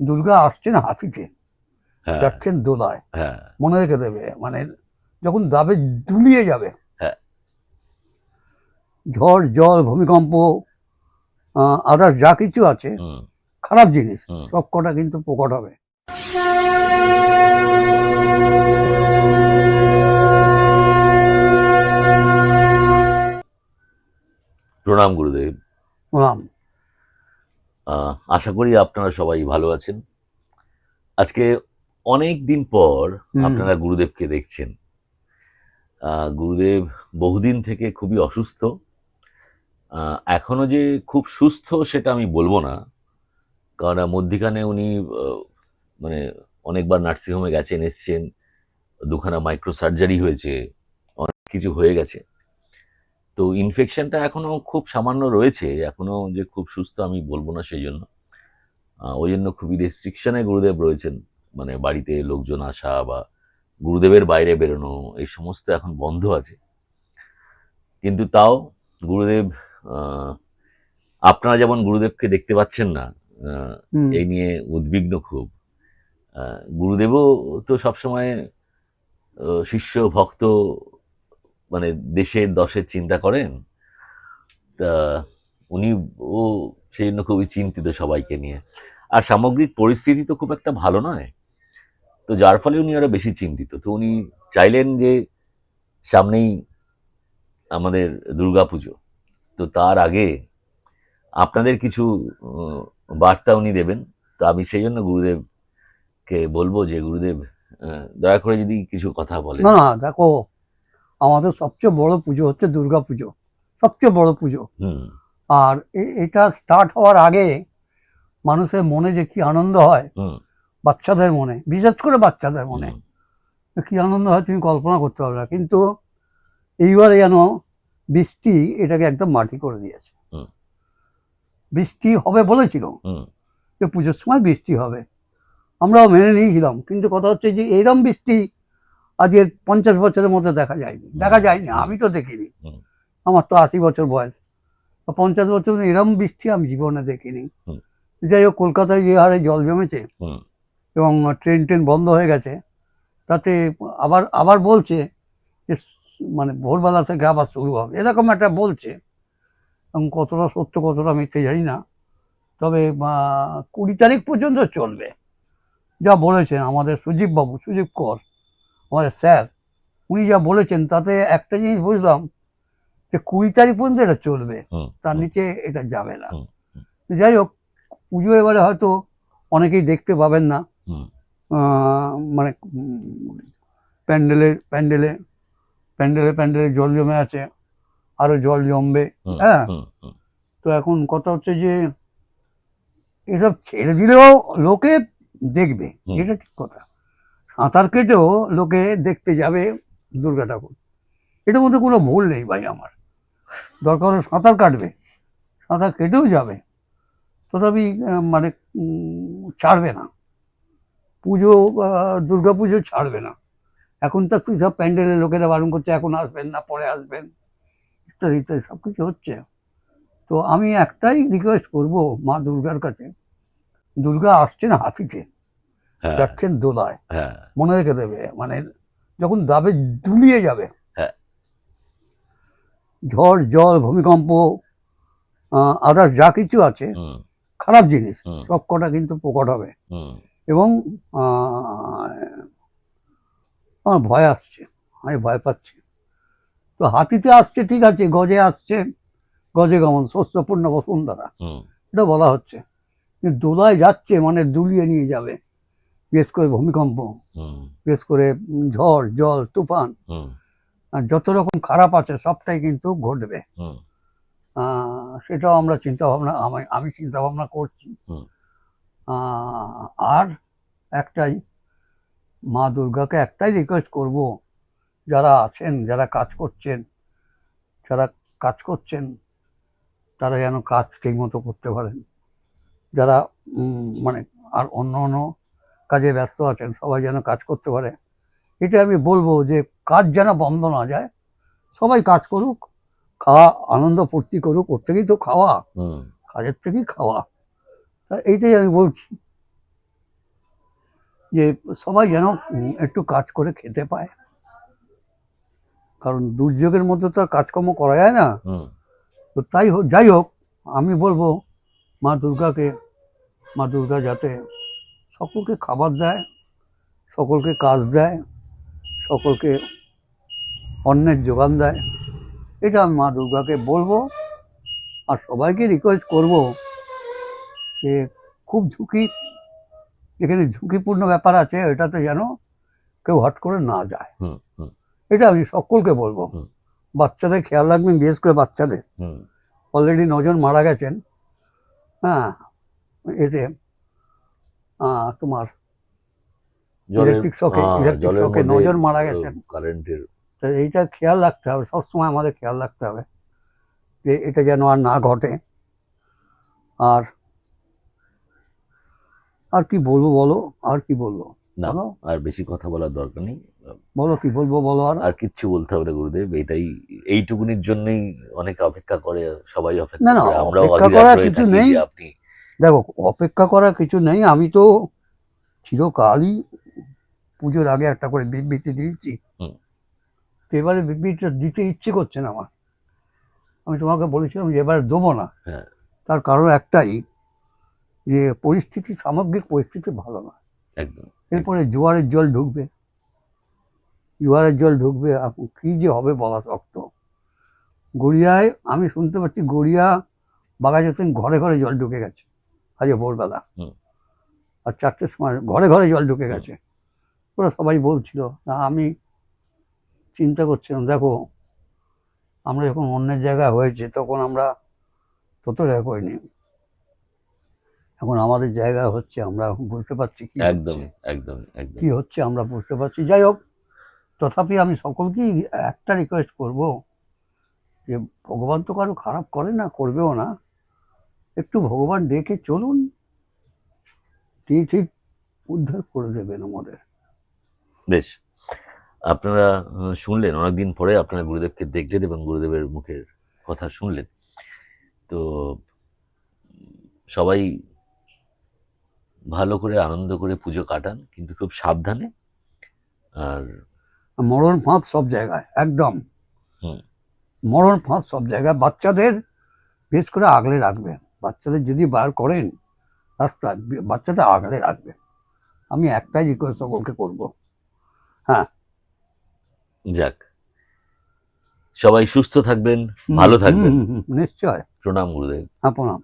দুর্গা আসছেন হাতিতে হ্যাঁ। যাচ্ছেন দোলায়। হ্যাঁ। মনে রেখে দেবে মানে যখন দাবে দুলিয়ে যাবে। হ্যাঁ। ঝড় জল ভূমিকম্প আদার্স যা কিছু আছে খারাপ জিনিস। সব কটা কিন্তু প্রকট হবে। প্রণাম গুরুদেব। প্রণাম। আশা করি আপনারা সবাই ভালো আছেন। আজকে অনেক দিন পর আপনারা গুরুদেবকে দেখছেন। গুরুদেব বহুদিন থেকে খুবই অসুস্থ। এখনও যে খুব সুস্থ সেটা আমি বলব না। কারণ মধ্যিখানে উনি মানে অনেকবার নার্সিংহোমে গেছেন এসছেন দুখানা মাইক্রো সার্জারি হয়েছে অনেক কিছু হয়ে গেছে। তো ইনফেকশনটা এখনও খুব সামান্য রয়েছে এখনও যে খুব সুস্থ আমি বলব না সেই জন্য ওই জন্য খুবই রেস্ট্রিকশনে গুরুদেব রয়েছেন মানে বাড়িতে লোকজন আসা বা গুরুদেবের বাইরে বেরোনো এই সমস্ত এখন বন্ধ আছে। কিন্তু তাও গুরুদেব আহ, আপনারা যেমন গুরুদেবকে দেখতে পাচ্ছেন না এই নিয়ে উদ্বিগ্ন খুব। গুরুদেবও তো সবসময় শিষ্য ভক্ত মানে দেশের দশের চিন্তা করেন, তা উনি, ও সেই জন্য খুবই চিন্তিত সবাইকে নিয়ে। আর সামগ্রিক পরিস্থিতি তো খুব একটা ভালো নয়। তো যার ফলে উনি আরও বেশি চিন্তিত। তো উনি চাইলেন যে সামনেই আমাদের দুর্গাপুজো। তো তার আগে আপনাদের কিছু বার্তা উনি দেবেন। তো আমি সেই জন্য গুরুদেবকে বলব যে, গুরুদেব দয়া করে যদি কিছু কথা বলেন। না না, দেখো আমাদের সবচেয়ে বড় পুজো হচ্ছে দুর্গা পুজো সবচেয়ে বড় পুজো। আর এটা স্টার্ট হওয়ার আগে মানুষের মনে যে কি আনন্দ হয় বাচ্চাদের মনে বিশেষ করে বাচ্চাদের মনে কি আনন্দ হয় তুমি কল্পনা করতে পারবে না। কিন্তু এইবারে যেন বৃষ্টি এটাকে একদম মাটি করে দিয়েছে। বৃষ্টি হবে বলেছিল যে পুজোর সময় বৃষ্টি হবে। আমরাও মেনে নিয়েছিলাম কিন্তু কথা হচ্ছে যে এইরকম বৃষ্টি আজকে পঞ্চাশ বছরের মধ্যে দেখা যায়নি। দেখা যায়নি আমি তো দেখিনি। আমার তো আশি বছর বয়স। পঞ্চাশ বছর এরকম বৃষ্টি আমি জীবনে দেখিনি। যাই হোক কলকাতায় যে হারে জল জমেছে এবং ট্রেন ট্রেন বন্ধ হয়ে গেছে তাতে আবার আবার বলছে যে মানে ভোরবেলা থেকে আবার শুরু হবে। এরকম একটা বলছে। এবং কতটা সত্য কতটা মিথ্যে জানি না। তবে কুড়ি তারিখ পর্যন্ত চলবে। যা বলেছেন আমাদের সুজীব বাবু সুজীব কর। আমাদের স্যার উনি যা বলেছেন তাতে একটা জিনিস বুঝলাম যে কুড়ি তারিখ পর্যন্ত এটা চলবে তার নিচে এটা যাবে না। যাই হোক পুজো এবারে হয়তো অনেকেই দেখতে পাবেন না। মানে প্যান্ডেলে প্যান্ডেলে প্যান্ডেলে প্যান্ডেলে জল জমে আছে আরও জল জমবে হ্যাঁ। তো এখন কথা হচ্ছে যে এসব ছেড়ে দিলেও লোকে দেখবে এটা ঠিক কথা। সাঁতার কেটেও লোকে দেখতে যাবে দুর্গা ঠাকুর। এটার মধ্যে কোনো ভুল নেই ভাই আমার। দরকার হলে সাঁতার কাটবে, সাঁতার কেটেও যাবে। তথাপি মানে ছাড়বে না। পুজো দুর্গা পুজো ছাড়বে না। এখন তো সব প্যান্ডেলের লোকেরা বারণ করছে, এখন আসবেন না, পরে আসবেন, ইত্যাদি ইত্যাদি সব কিছু হচ্ছে। তো আমি একটাই রিকোয়েস্ট করব মা দুর্গার কাছে। দুর্গা আসছেন হাতিতে। যাচ্ছেন দোলায় হ্যাঁ। মনে রেখে দেবে মানে যখন দাবে দুলিয়ে যাবে। হ্যাঁ। ঝড় জল ভূমিকম্প আদার্স যা কিছু আছে খারাপ জিনিস সব কটা কিন্তু প্রকট হবে। এবং আমার ভয় আসছে আমি ভয় পাচ্ছি। তো হাতিতে আসছে ঠিক আছে গজে আসছে গজে গমন শস্যপূর্ণ বসুন্ধরা। এটা বলা হচ্ছে। দোলায় যাচ্ছে মানে দুলিয়ে নিয়ে যাবে। বিশেষ করে ভূমিকম্প বিশেষ করে ঝড় জল তুফান আর যত রকম খারাপ আছে সবটাই কিন্তু ঘটবে। সেটাও আমরা চিন্তা ভাবনা আমি আমি চিন্তা ভাবনা করছি আর একটাই মা দুর্গাকে একটাই রিকোয়েস্ট করব যারা আছেন যারা কাজ করছেন যারা কাজ করছেন তারা যেন কাজ ঠিকমতো করতে পারেন। যারা মানে আর অন্য অন্য কাজে ব্যস্ত আছেন সবাই যেন কাজ করতে পারে। এটা আমি বলব যে কাজ যেন বন্ধ না যায় সবাই কাজ করুক খাওয়া আনন্দ ফুর্তি করুক প্রত্যেকেই তো খাওয়া। কাজের থেকেই খাওয়া। এইটাই আমি বলছি। যে সবাই যেন একটু কাজ করে খেতে পায়। কারণ দুর্যোগের মধ্যে তো আর কাজকর্ম করা যায় না। তো তাই হোক যাই হোক আমি বলব মা দুর্গাকে মা দুর্গা যাতে সকলকে খাবার দেয় সকলকে কাজ দেয় সকলকে অন্নের যোগান দেয়। এটা আমি মা দুর্গাকে বলব আর সবাইকে রিকোয়েস্ট করব যে খুব ঝুঁকি যেখানে ঝুঁকিপূর্ণ ব্যাপার আছে এটাতে যেন কেউ হট করে না যায়। এটা আমি সকলকে বলব। বাচ্চাদের খেয়াল রাখবেন বিশেষ করে বাচ্চাদের। অলরেডি নজন মারা গেছেন। হ্যাঁ এতে তোমার এ- electric নজন মারা গেছেন। কারেন্টের তো এইটা খেয়াল রাখতে হবে সবসময় আমাদের খেয়াল রাখতে হবে যে এটা যেন আর না ঘটে। আর আর কি বলব বলো? আর কি বলব? না আর বেশি কথা বলার দরকার নেই। বলো কি বলব বলো আর? আর কিচ্ছু বলতে হবে না গুরুদেব এটাই এইটুকুনির জন্যই অনেক অপেক্ষা করে সবাই অপেক্ষা করে আমরাও অপেক্ষা করার কিছু নেই। আপনি দেখো অপেক্ষা করার কিছু নেই আমি তো চিরকালই পুজোর আগে একটা করে বিবৃতি দিয়েছি। এবারে বিবৃতিটা দিতে ইচ্ছে করছে না আমার। আমি তোমাকে বলেছিলাম যে এবারে দেবো না। হ্যাঁ। তার কারণ একটাই যে পরিস্থিতি সামগ্রিক পরিস্থিতি ভালো না। একদম। এরপরে জোয়ারের জল ঢুকবে। জোয়ারের জল ঢুকবে কী যে হবে বলা শক্ত। গড়িয়ায় আমি শুনতে পাচ্ছি গড়িয়া বাঘাযতীন ঘরে ঘরে জল ঢুকে গেছে। আজ ভোরবেলা। আর চারটের সময় ঘরে ঘরে জল ঢুকে গেছে। ওরা সবাই বলছিল না আমি চিন্তা করছিলাম দেখো আমরা যখন অন্যের জায়গায় হয়েছে তখন আমরা ততটা করিনি। এখন আমাদের জায়গা হচ্ছে আমরা এখন বুঝতে পারছি কি হচ্ছে। একদমই একদমই একদম কি হচ্ছে আমরা বুঝতে পারছি। যাই হোক তথাপি আমি সকলকেই একটা রিকোয়েস্ট করব যে ভগবান তো কারও খারাপ করে না করবেও না। একটু ভগবান ডেকে চলুন। তিনি ঠিক উদ্ধার করে দেবেন আমাদের। বেশ। আপনারা শুনলেন অনেকদিন পরে আপনারা গুরুদেবকে দেখলেন এবং গুরুদেবের মুখের কথা শুনলেন। তো সবাই ভালো করে আনন্দ করে পুজো কাটান কিন্তু খুব সাবধানে। আর মরণ ফাঁদ সব জায়গায় একদম। হুম। মরণ ফাঁদ সব জায়গায় বাচ্চাদের বেশ করে আগলে রাখবেন। বাচ্চাদের যদি বার করেন রাস্তা বাচ্চাটা আগলে রাখবে। আমি একটাই রিকোয়েস্ট সকলকে করব। হ্যাঁ। যাক। সবাই সুস্থ থাকবেন ভালো থাকবেন। নিশ্চয়। প্রণাম গুরুদেব। হ্যাঁ প্রণাম।